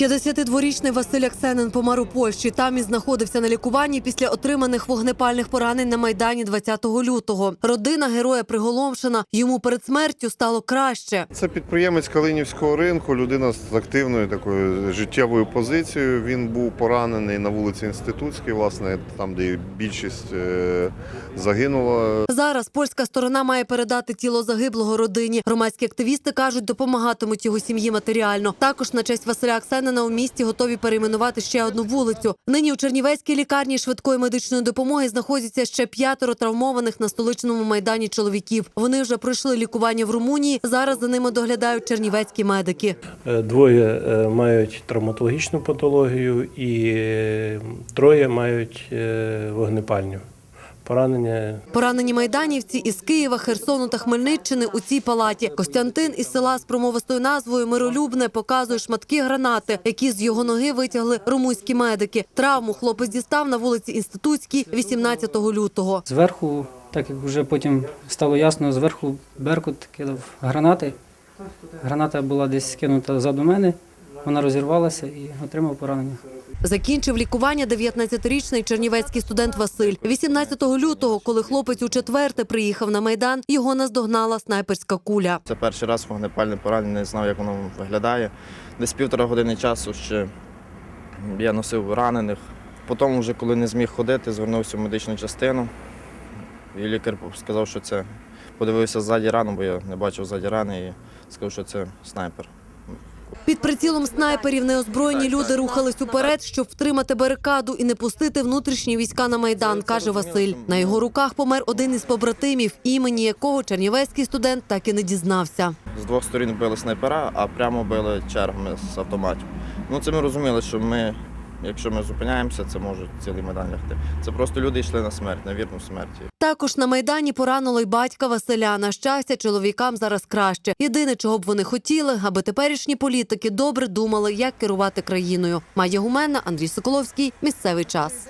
52-річний Василь Аксенин помер у Польщі. Там і знаходився на лікуванні після отриманих вогнепальних поранень на майдані 20 лютого. Родина героя приголомшена. Йому перед смертю стало краще. Це підприємець Калинівського ринку, людина з активною такою життєвою позицією. Він був поранений на вулиці Інститутській, власне, там, де більшість е, загинула. Зараз польська сторона має передати тіло загиблого родині. Громадські активісти кажуть, допомагатимуть його сім'ї матеріально. Також на честь Василя Аксенина у місті готові перейменувати ще одну вулицю. Нині у Чернівецькій лікарні швидкої медичної допомоги знаходяться ще п'ятеро травмованих на столичному майдані чоловіків. Вони вже пройшли лікування в Румунії. Зараз за ними доглядають чернівецькі медики. Е, Двоє е, мають травматологічну патологію і е, троє мають вогнепальню поранення. Поранені майданівці із Києва, Херсону та Хмельниччини у цій палаті. Костянтин із села з промовистою назвою Миролюбне показує шматки гранати, які з його ноги витягли румунські медики. Травму хлопець дістав на вулиці Інститутській 18 лютого. Зверху, так як вже потім стало ясно, зверху Беркут кидав гранати. Граната була десь кинута ззаду мене, вона розірвалася і отримав поранення. Закінчив лікування 19-річний чернівецький студент Василь. 18 лютого, коли хлопець у четверте приїхав на майдан, його наздогнала снайперська куля. Це перший раз вогнепальне поранення, не знав, як воно виглядає. Десь півтора години часу ще я носив ранених. Потім, вже коли не зміг ходити, звернувся в медичну частину. І лікар сказав, що це подивився ззаді рану, бо я не бачив ззаді рани, і сказав, що це снайпер. Під прицілом снайперів неозброєні люди рухались уперед, щоб втримати барикаду і не пустити внутрішні війська на майдан, каже Василь. На його руках помер один із побратимів, імені якого чернівецький студент так і не дізнався. З двох сторін били снайпера, а прямо били чергами з автоматів. Ну це ми розуміли, що ми, якщо ми зупиняємося, це може цілий майдан лягти. Це просто люди йшли на смерть, на вірну смерті. Також на майдані поранило й батька Василя. На щастя, чоловікам зараз краще. Єдине, чого б вони хотіли, аби теперішні політики добре думали, як керувати країною. Майя Гуменна, Андрій Соколовський. Місцевий час.